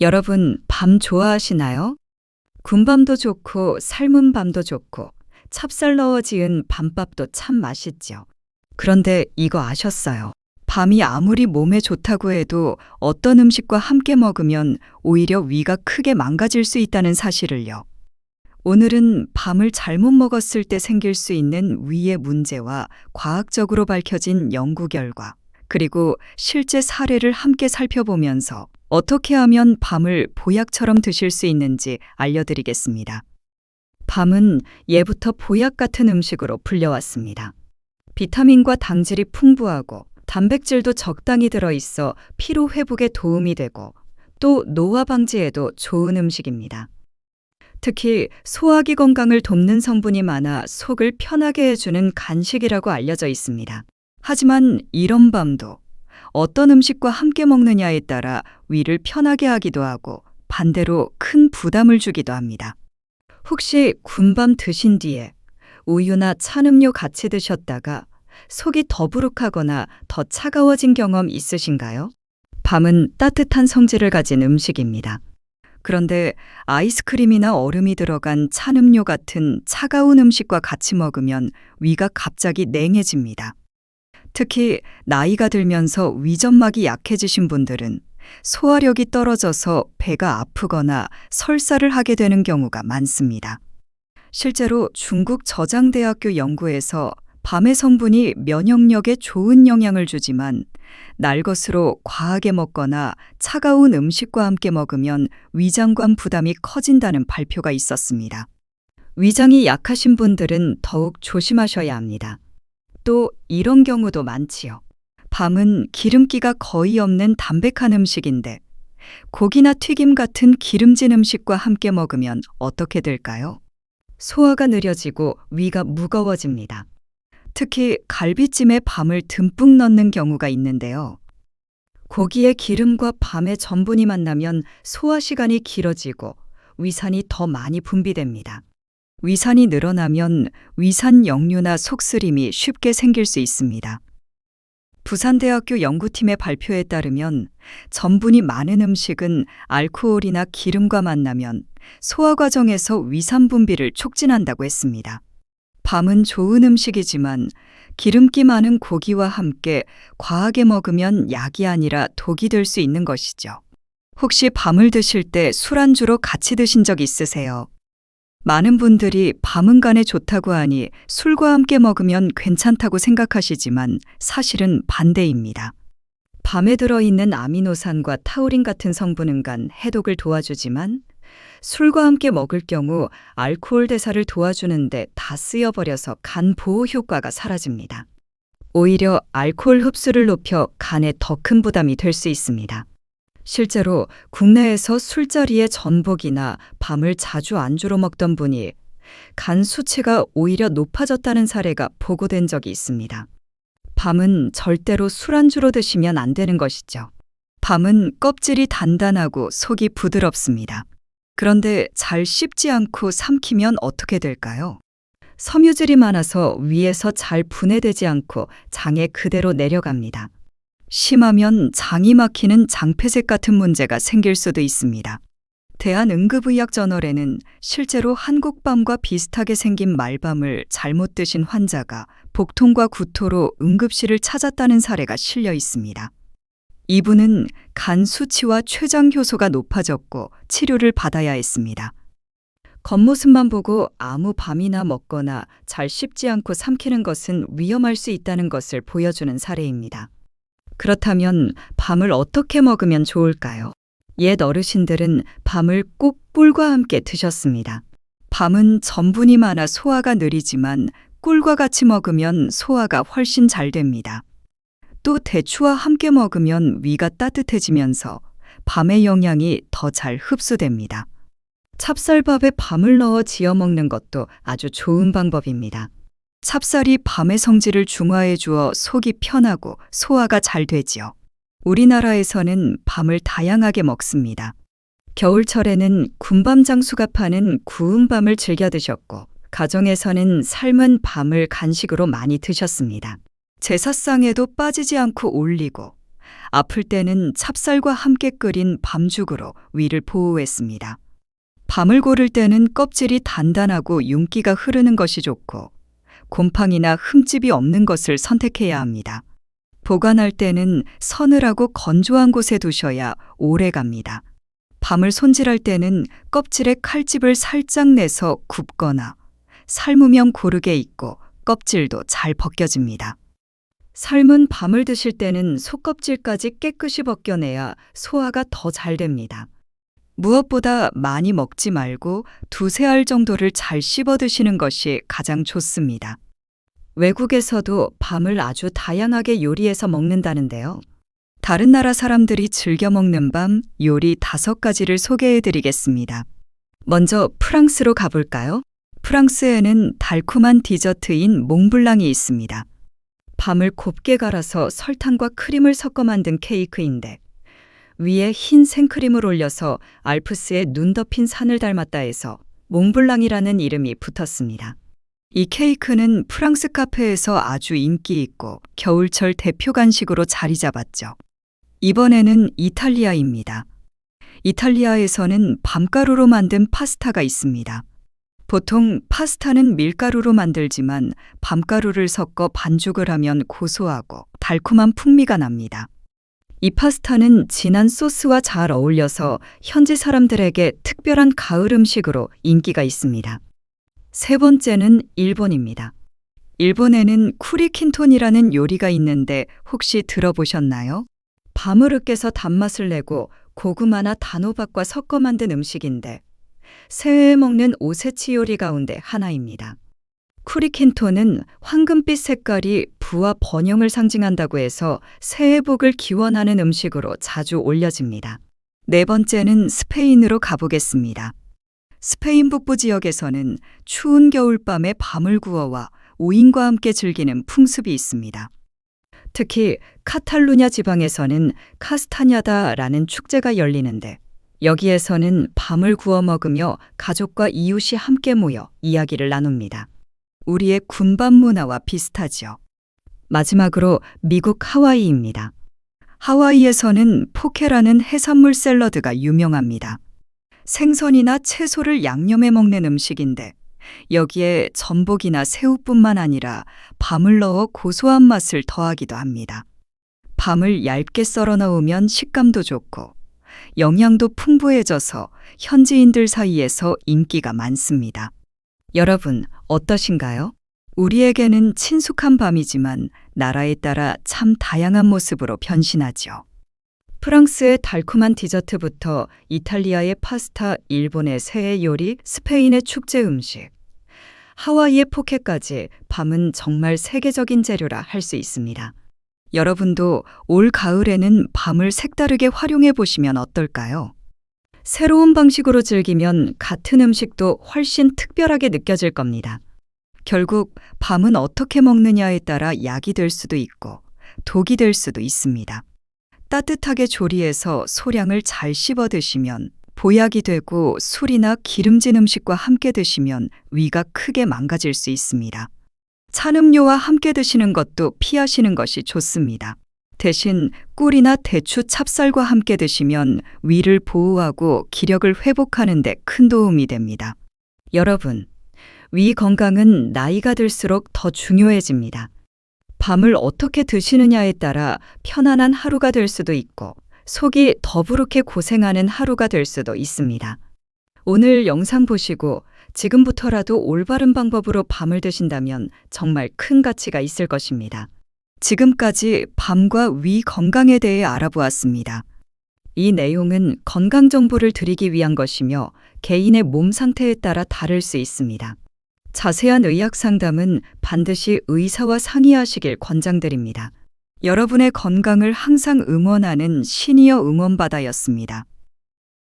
여러분, 밤 좋아하시나요? 군밤도 좋고, 삶은 밤도 좋고, 찹쌀 넣어 지은 밤밥도 참 맛있죠. 그런데 이거 아셨어요? 밤이 아무리 몸에 좋다고 해도 어떤 음식과 함께 먹으면 오히려 위가 크게 망가질 수 있다는 사실을요. 오늘은 밤을 잘못 먹었을 때 생길 수 있는 위의 문제와 과학적으로 밝혀진 연구 결과, 그리고 실제 사례를 함께 살펴보면서 어떻게 하면 밤을 보약처럼 드실 수 있는지 알려드리겠습니다. 밤은 예부터 보약 같은 음식으로 불려왔습니다. 비타민과 당질이 풍부하고 단백질도 적당히 들어있어 피로 회복에 도움이 되고 또 노화 방지에도 좋은 음식입니다. 특히 소화기 건강을 돕는 성분이 많아 속을 편하게 해주는 간식이라고 알려져 있습니다. 하지만 이런 밤도 어떤 음식과 함께 먹느냐에 따라 위를 편하게 하기도 하고 반대로 큰 부담을 주기도 합니다. 혹시 군밤 드신 뒤에 우유나 찬 음료 같이 드셨다가 속이 더부룩하거나 더 차가워진 경험 있으신가요? 밤은 따뜻한 성질을 가진 음식입니다. 그런데 아이스크림이나 얼음이 들어간 찬 음료 같은 차가운 음식과 같이 먹으면 위가 갑자기 냉해집니다. 특히 나이가 들면서 위점막이 약해지신 분들은 소화력이 떨어져서 배가 아프거나 설사를 하게 되는 경우가 많습니다. 실제로 중국 저장대학교 연구에서 밤의 성분이 면역력에 좋은 영향을 주지만 날 것으로 과하게 먹거나 차가운 음식과 함께 먹으면 위장관 부담이 커진다는 발표가 있었습니다. 위장이 약하신 분들은 더욱 조심하셔야 합니다. 또 이런 경우도 많지요. 밤은 기름기가 거의 없는 담백한 음식인데 고기나 튀김 같은 기름진 음식과 함께 먹으면 어떻게 될까요? 소화가 느려지고 위가 무거워집니다. 특히 갈비찜에 밤을 듬뿍 넣는 경우가 있는데요. 고기의 기름과 밤의 전분이 만나면 소화 시간이 길어지고 위산이 더 많이 분비됩니다. 위산이 늘어나면 위산 역류나 속쓰림이 쉽게 생길 수 있습니다. 부산대학교 연구팀의 발표에 따르면 전분이 많은 음식은 알코올이나 기름과 만나면 소화 과정에서 위산 분비를 촉진한다고 했습니다. 밤은 좋은 음식이지만 기름기 많은 고기와 함께 과하게 먹으면 약이 아니라 독이 될 수 있는 것이죠. 혹시 밤을 드실 때 술안주로 같이 드신 적 있으세요? 많은 분들이 밤은 간에 좋다고 하니 술과 함께 먹으면 괜찮다고 생각하시지만 사실은 반대입니다. 밤에 들어있는 아미노산과 타우린 같은 성분은 간 해독을 도와주지만 술과 함께 먹을 경우 알코올 대사를 도와주는데 다 쓰여버려서 간 보호 효과가 사라집니다. 오히려 알코올 흡수를 높여 간에 더 큰 부담이 될 수 있습니다. 실제로 국내에서 술자리에 전복이나 밤을 자주 안주로 먹던 분이 간 수치가 오히려 높아졌다는 사례가 보고된 적이 있습니다. 밤은 절대로 술안주로 드시면 안 되는 것이죠. 밤은 껍질이 단단하고 속이 부드럽습니다. 그런데 잘 씹지 않고 삼키면 어떻게 될까요? 섬유질이 많아서 위에서 잘 분해되지 않고 장에 그대로 내려갑니다. 심하면 장이 막히는 장폐색 같은 문제가 생길 수도 있습니다. 대한응급의학저널에는 실제로 한국밤과 비슷하게 생긴 말밤을 잘못 드신 환자가 복통과 구토로 응급실을 찾았다는 사례가 실려 있습니다. 이분은 간 수치와 췌장 효소가 높아졌고 치료를 받아야 했습니다. 겉모습만 보고 아무 밤이나 먹거나 잘 씹지 않고 삼키는 것은 위험할 수 있다는 것을 보여주는 사례입니다. 그렇다면 밤을 어떻게 먹으면 좋을까요? 옛 어르신들은 밤을 꼭 꿀과 함께 드셨습니다. 밤은 전분이 많아 소화가 느리지만 꿀과 같이 먹으면 소화가 훨씬 잘 됩니다. 또 대추와 함께 먹으면 위가 따뜻해지면서 밤의 영양이 더 잘 흡수됩니다. 찹쌀밥에 밤을 넣어 지어 먹는 것도 아주 좋은 방법입니다. 찹쌀이 밤의 성질을 중화해 주어 속이 편하고 소화가 잘 되지요. 우리나라에서는 밤을 다양하게 먹습니다. 겨울철에는 군밤 장수가 파는 구운 밤을 즐겨 드셨고, 가정에서는 삶은 밤을 간식으로 많이 드셨습니다. 제사상에도 빠지지 않고 올리고 아플 때는 찹쌀과 함께 끓인 밤죽으로 위를 보호했습니다. 밤을 고를 때는 껍질이 단단하고 윤기가 흐르는 것이 좋고 곰팡이나 흠집이 없는 것을 선택해야 합니다. 보관할 때는 서늘하고 건조한 곳에 두셔야 오래 갑니다. 밤을 손질할 때는 껍질에 칼집을 살짝 내서 굽거나 삶으면 고르게 익고 껍질도 잘 벗겨집니다. 삶은 밤을 드실 때는 속껍질까지 깨끗이 벗겨내야 소화가 더 잘 됩니다. 무엇보다 많이 먹지 말고 두세 알 정도를 잘 씹어 드시는 것이 가장 좋습니다. 외국에서도 밤을 아주 다양하게 요리해서 먹는다는데요. 다른 나라 사람들이 즐겨 먹는 밤 요리 다섯 가지를 소개해 드리겠습니다. 먼저 프랑스로 가볼까요? 프랑스에는 달콤한 디저트인 몽블랑이 있습니다. 밤을 곱게 갈아서 설탕과 크림을 섞어 만든 케이크인데 위에 흰 생크림을 올려서 알프스의 눈 덮인 산을 닮았다 해서 몽블랑이라는 이름이 붙었습니다. 이 케이크는 프랑스 카페에서 아주 인기 있고 겨울철 대표 간식으로 자리 잡았죠. 이번에는 이탈리아입니다. 이탈리아에서는 밤가루로 만든 파스타가 있습니다. 보통 파스타는 밀가루로 만들지만 밤가루를 섞어 반죽을 하면 고소하고 달콤한 풍미가 납니다. 이 파스타는 진한 소스와 잘 어울려서 현지 사람들에게 특별한 가을 음식으로 인기가 있습니다. 세 번째는 일본입니다. 일본에는 쿠리킨톤이라는 요리가 있는데 혹시 들어보셨나요? 밤을 으깨서 단맛을 내고 고구마나 단호박과 섞어 만든 음식인데 새해에 먹는 오세치 요리 가운데 하나입니다. 쿠리킨토는 황금빛 색깔이 부와 번영을 상징한다고 해서 새해 복을 기원하는 음식으로 자주 올려집니다. 네 번째는 스페인으로 가보겠습니다. 스페인 북부 지역에서는 추운 겨울밤에 밤을 구워와 오인과 함께 즐기는 풍습이 있습니다. 특히 카탈루냐 지방에서는 카스타냐다라는 축제가 열리는데 여기에서는 밤을 구워 먹으며 가족과 이웃이 함께 모여 이야기를 나눕니다. 우리의 군밤 문화와 비슷하죠. 마지막으로 미국 하와이입니다. 하와이에서는 포케라는 해산물 샐러드가 유명합니다. 생선이나 채소를 양념해 먹는 음식인데 여기에 전복이나 새우뿐만 아니라 밤을 넣어 고소한 맛을 더하기도 합니다. 밤을 얇게 썰어 넣으면 식감도 좋고 영양도 풍부해져서 현지인들 사이에서 인기가 많습니다. 여러분, 어떠신가요? 우리에게는 친숙한 밤이지만 나라에 따라 참 다양한 모습으로 변신하죠. 프랑스의 달콤한 디저트부터 이탈리아의 파스타, 일본의 새해 요리, 스페인의 축제 음식, 하와이의 포켓까지 밤은 정말 세계적인 재료라 할 수 있습니다. 여러분도 올 가을에는 밤을 색다르게 활용해 보시면 어떨까요? 새로운 방식으로 즐기면 같은 음식도 훨씬 특별하게 느껴질 겁니다. 결국 밤은 어떻게 먹느냐에 따라 약이 될 수도 있고 독이 될 수도 있습니다. 따뜻하게 조리해서 소량을 잘 씹어 드시면 보약이 되고 술이나 기름진 음식과 함께 드시면 위가 크게 망가질 수 있습니다. 찬 음료와 함께 드시는 것도 피하시는 것이 좋습니다. 대신 꿀이나 대추 찹쌀과 함께 드시면 위를 보호하고 기력을 회복하는 데 큰 도움이 됩니다. 여러분, 위 건강은 나이가 들수록 더 중요해집니다. 밤을 어떻게 드시느냐에 따라 편안한 하루가 될 수도 있고 속이 더부룩해 고생하는 하루가 될 수도 있습니다. 오늘 영상 보시고 지금부터라도 올바른 방법으로 밤을 드신다면 정말 큰 가치가 있을 것입니다. 지금까지 밤과 위 건강에 대해 알아보았습니다. 이 내용은 건강 정보를 드리기 위한 것이며 개인의 몸 상태에 따라 다를 수 있습니다. 자세한 의학 상담은 반드시 의사와 상의하시길 권장드립니다. 여러분의 건강을 항상 응원하는 시니어 응원바다였습니다.